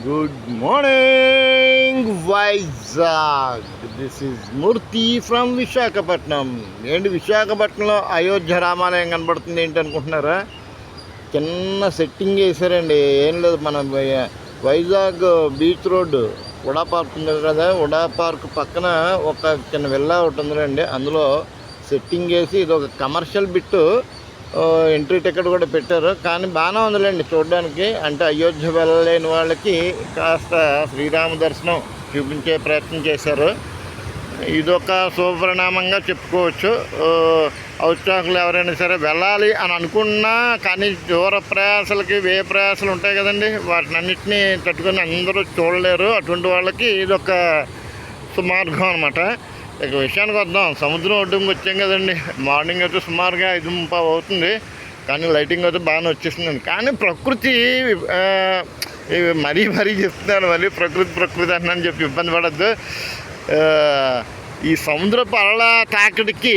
Good morning Vizag this is Murthy from Visakhapatnam ఏంటి విశాఖపట్నంలో అయోధ్య రామాలయం కనబడుతుంది ఏంటి అనుకుంటున్నారా? చిన్న సెట్టింగ్ వేసారండి ఏం లేదు మన Vizag beach road UDA park ఉంది కదా. ఉడా పార్క్ పక్కన ఒక చిన్న విల్లా ఒకటి ఉందండి అందులో సెట్టింగ్ వేసి ఇది ఒక కమర్షియల్ బిట్టు ఎంట్రీ టికెట్ కూడా పెట్టారు. కానీ బాగానే ఉందిలేండి చూడడానికి. అంటే అయోధ్య వెళ్ళలేని వాళ్ళకి కాస్త శ్రీరామ దర్శనం చూపించే ప్రయత్నం చేశారు. ఇదొక శుభపరిణామంగా చెప్పుకోవచ్చు. ఔత్సాహకులు ఎవరైనా సరే వెళ్ళాలి అని అనుకున్నా కానీ దూర ప్రయాసలకి వే ప్రయాసాలు ఉంటాయి కదండి. వాటిని అన్నింటినీ తట్టుకొని అందరూ చూడలేరు. అటువంటి వాళ్ళకి ఇదొక సుమార్గం అనమాట ఇక విషయానికి వద్దాం. సముద్రం ఒడ్డుకు వచ్చాం కదండి. మార్నింగ్ అయితే సుమారుగా ఐదు ముప్పావు అవుతుంది. కానీ లైటింగ్ అయితే బాగానే వచ్చేసిందండి. కానీ ప్రకృతి ఇవి మరీ మరీ చెప్తున్నాను మళ్ళీ ప్రకృతి ప్రకృతి అని చెప్పి ఇబ్బంది పడద్దు. ఈ సముద్రపు అలల తాకిడికి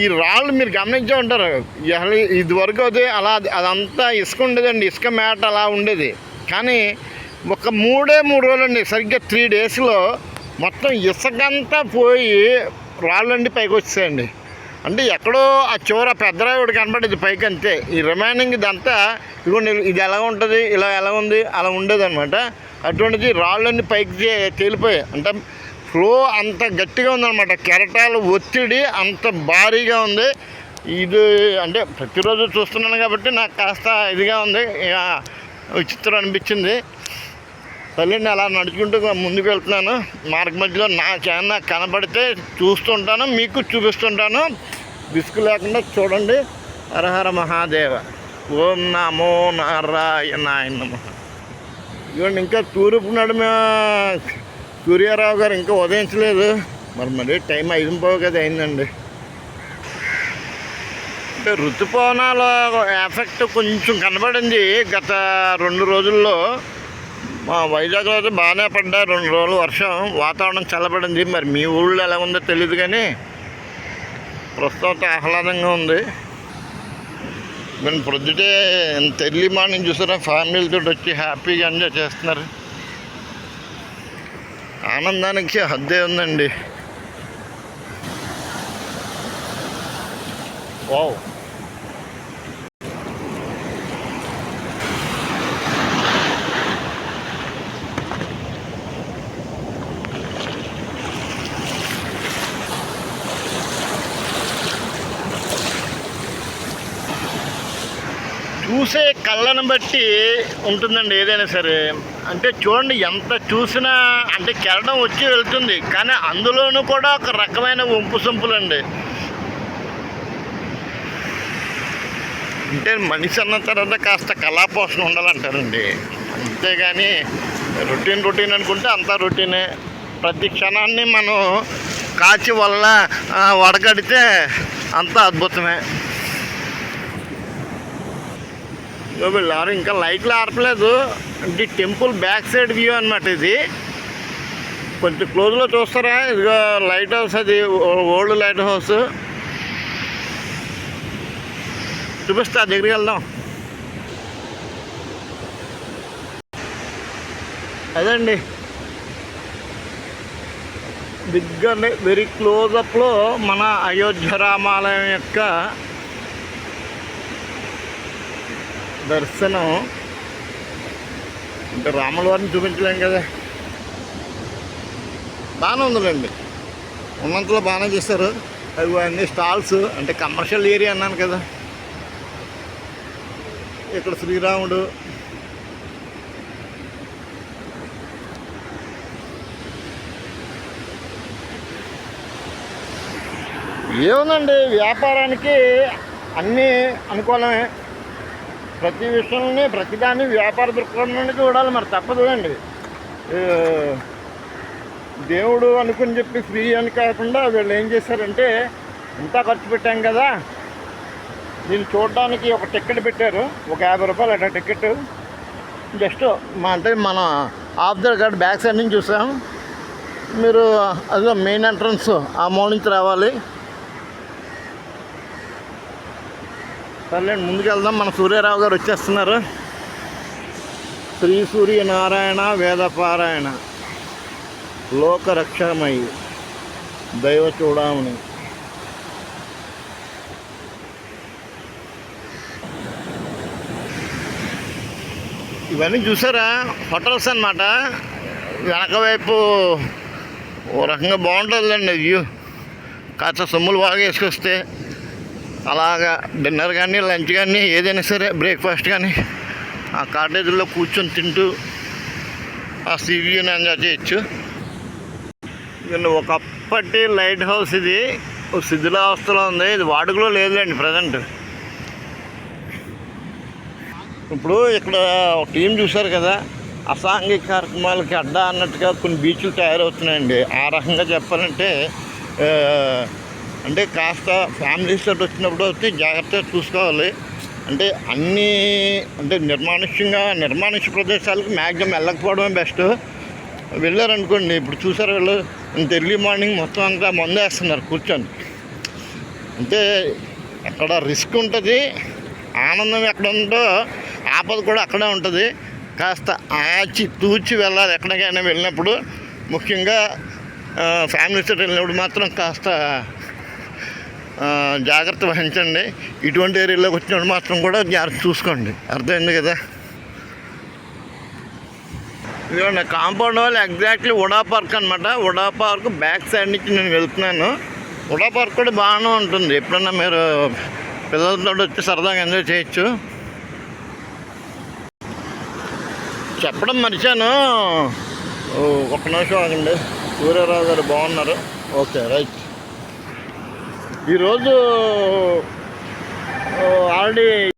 ఈ రాళ్ళు మీరు గమనించే ఉంటారు. అసలు ఇదివరకు అది అలా అదంతా ఇసుక ఉండేదండి. ఇసుక మేట అలా ఉండేది. కానీ ఒక మూడే మూడు రోజులండి సరిగ్గా త్రీ డేస్లో మొత్తం ఇసుకంతా పోయి రాళ్ళండి పైకి వచ్చాయండి. అంటే ఎక్కడో ఆ చివర పెద్దరాయుడు కనబడేది పైకి అంతే. ఈ రిమైనింగ్ ఇదంతా ఇదిగోండి ఇది ఎలా ఉంటుంది ఇలా ఎలా ఉంది అలా ఉండేది అనమాట అటువంటిది రాళ్ళన్నీ పైకి తేలిపోయాయి. అంటే ఫ్లో అంత గట్టిగా ఉందన్నమాట. కెరటాల ఒత్తిడి అంత భారీగా ఉంది. ఇది అంటే ప్రతిరోజు చూస్తున్నాను కాబట్టి నాకు కాస్త ఇదిగా ఉంది. విచిత్రం అనిపించింది. తల్లిని అలా నడుచుకుంటూ ముందుకు వెళ్తున్నాను. మార్గ మధ్యలో నా కనబడితే చూస్తుంటాను మీకు చూపిస్తుంటాను. విసుగు లేకుండా చూడండి. హరహర మహాదేవ. ఓం నమో నారాయణాయ నమ. ఇవ్వండి ఇంకా తూర్పు నడుమ సూర్యారావు గారు ఇంకా ఉదయించలేదు. మరి మరి టైం ఐదు పోవు కదా అయిందండి. అంటే ఋతుపవనాల ఎఫెక్ట్ కొంచెం కనబడింది గత రెండు రోజుల్లో. మా వైజాగ్లో అయితే బాగానే పడ్డా రెండు రోజులు వర్షం వాతావరణం చల్లబడింది. మరి మీ ఊళ్ళో ఎలా ఉందో తెలియదు కానీ ప్రస్తుతం ఆహ్లాదంగా ఉంది. నేను ప్రొద్దుటే ఎంత ఎర్లీ మార్నింగ్ చూసారా ఫ్యామిలీతో వచ్చి హ్యాపీగా ఎంజాయ్ చేస్తున్నారు. ఆనందానికి హద్దే ఉందండి. వావ్ చూసే కళ్ళను బట్టి ఉంటుందండి ఏదైనా సరే. అంటే చూడండి ఎంత చూసినా అంటే కెరడం వచ్చి వెళ్తుంది కానీ అందులోనూ కూడా ఒక రకమైన వంపు సొంపులండి. అంటే మనిషి అన్న తర్వాత కాస్త కళాపోషణ ఉండాలంటారండి. అంతేగాని రొటీన్ రొటీన్ అనుకుంటే అంతా రొటీనే. ప్రతి క్షణాన్ని మనం కాచి వల్ల వడగడితే అంతా అద్భుతమే. ఇదిగో ఇంకా లైట్లు ఆర్పలేదు అంటే టెంపుల్ బ్యాక్ సైడ్ వ్యూ అనమాట ఇది. కొంచెం క్లోజ్లో చూస్తారా? ఇదిగో లైట్ హౌస్ అది ఓల్డ్ లైట్ హౌస్ చూపిస్తా దగ్గరికి వెళ్దాం. అదండి. దగ్గర వెరీ క్లోజప్లో మన అయోధ్య రామాలయం యొక్క దర్శనం. అంటే రాముల వారిని చూపించలేం కదా. బాగానే ఉందిలేండి. ఉన్నంతలో బాగానే చేశారు. అవి అన్ని స్టాల్స్ అంటే కమర్షియల్ ఏరియా అన్నాను కదా. ఇక్కడ శ్రీరాముడు. ఏముందండి వ్యాపారానికి అన్నీ అనుకూలమే. ప్రతి విషయంలోనే ప్రతిదాన్ని వ్యాపార దృక్కోణం నుండి చూడాలి మరి తప్పదు అండి. దేవుడు అనుకుని చెప్పి ఫ్రీ అని కాకుండా వీళ్ళు ఏం చేశారంటే ఇంత ఖర్చు పెట్టాం కదా దీన్ని చూడడానికి ఒక టికెట్ పెట్టారు ఒక యాభై రూపాయలు అట్లా టికెట్ జస్ట్ మా అంటే మన off the guard back side నుంచి చూసాం. మీరు అదిగో మెయిన్ ఎంట్రన్స్ ఆ మూల నుంచి రావాలి. సర్లేండి ముందుకెళ్దాం. మన సూర్యారావు గారు వచ్చేస్తున్నారు. శ్రీ సూర్యనారాయణ వేదపారాయణ. లోకరక్షమయి దైవ చూడామని ఇవన్నీ చూసారా? హోటల్స్ అన్నమాట. వెనక వైపు ఓ రకంగా బాగుంటుందండి వ్యూ. కాస్త సొమ్ములు బాగా వేసుకొస్తే. అలాగా డిన్నర్ కానీ లంచ్ కానీ ఏదైనా సరే బ్రేక్ఫాస్ట్ కానీ ఆ కాటేజీలో కూర్చొని తింటూ ఆ సీ వ్యూని ఎంజాయ్ చేయొచ్చు. ఇది ఒకప్పటి లైట్ హౌస్ ఇది. శిథిలావస్థలో ఉంది. ఇది వాడుకలో లేదులేండి ప్రజెంట్. ఇప్పుడు ఇక్కడ ఒక టీం చూశారు కదా అసాంఘిక కార్యక్రమాలకి అడ్డా అన్నట్టుగా కొన్ని బీచ్లు తయారవుతున్నాయండి. ఆ రకంగా చెప్పాలంటే అంటే కాస్త ఫ్యామిలీస్ తోటి వచ్చినప్పుడు వచ్చి జాగ్రత్తగా చూసుకోవాలి. అంటే అన్నీ అంటే నిర్మానుష్యంగా నిర్మానుష్య ప్రదేశాలకు మ్యాక్సిమం వెళ్ళకపోవడమే బెస్ట్. వెళ్ళారనుకోండి ఇప్పుడు చూసారు వీళ్ళు? ఇంత ఎర్లీ మార్నింగ్ మొత్తం అంతా మందేస్తున్నారు కూర్చొని. అంటే అక్కడ రిస్క్ ఉంటుంది ఆనందం ఎక్కడ ఉందో ఆపద కూడా అక్కడే ఉంటుంది. కాస్త ఆచి తూచి వెళ్ళాలి ఎక్కడికైనా వెళ్ళినప్పుడు. ముఖ్యంగా ఫ్యామిలీతో వెళ్ళినప్పుడు మాత్రం కాస్త జాగ్రత్త వహించండి. ఇటువంటి ఏరియాలోకి వచ్చినప్పుడు మాత్రం కూడా జాగ్రత్త చూసుకోండి. అర్థమైంది కదా? ఇదిగోండి కాంపౌండ్ వాళ్ళు ఎగ్జాక్ట్లీ ఉడా పార్క్ అనమాట ఉడా పార్క్ బ్యాక్ సైడ్ నుంచి నేను వెళ్తున్నాను. ఉడా పార్క్ కూడా బాగానే ఉంటుంది. ఎప్పుడన్నా మీరు పిల్లలతో వచ్చి సరదాగా ఎంజాయ్ చేయొచ్చు. చెప్పడం మర్చాను. ఒక ఒక్క నిమిషం ఆగండి. సూర్యరావు గారు బాగున్నారు. Okay right. ఈరోజు ఆల్రెడీ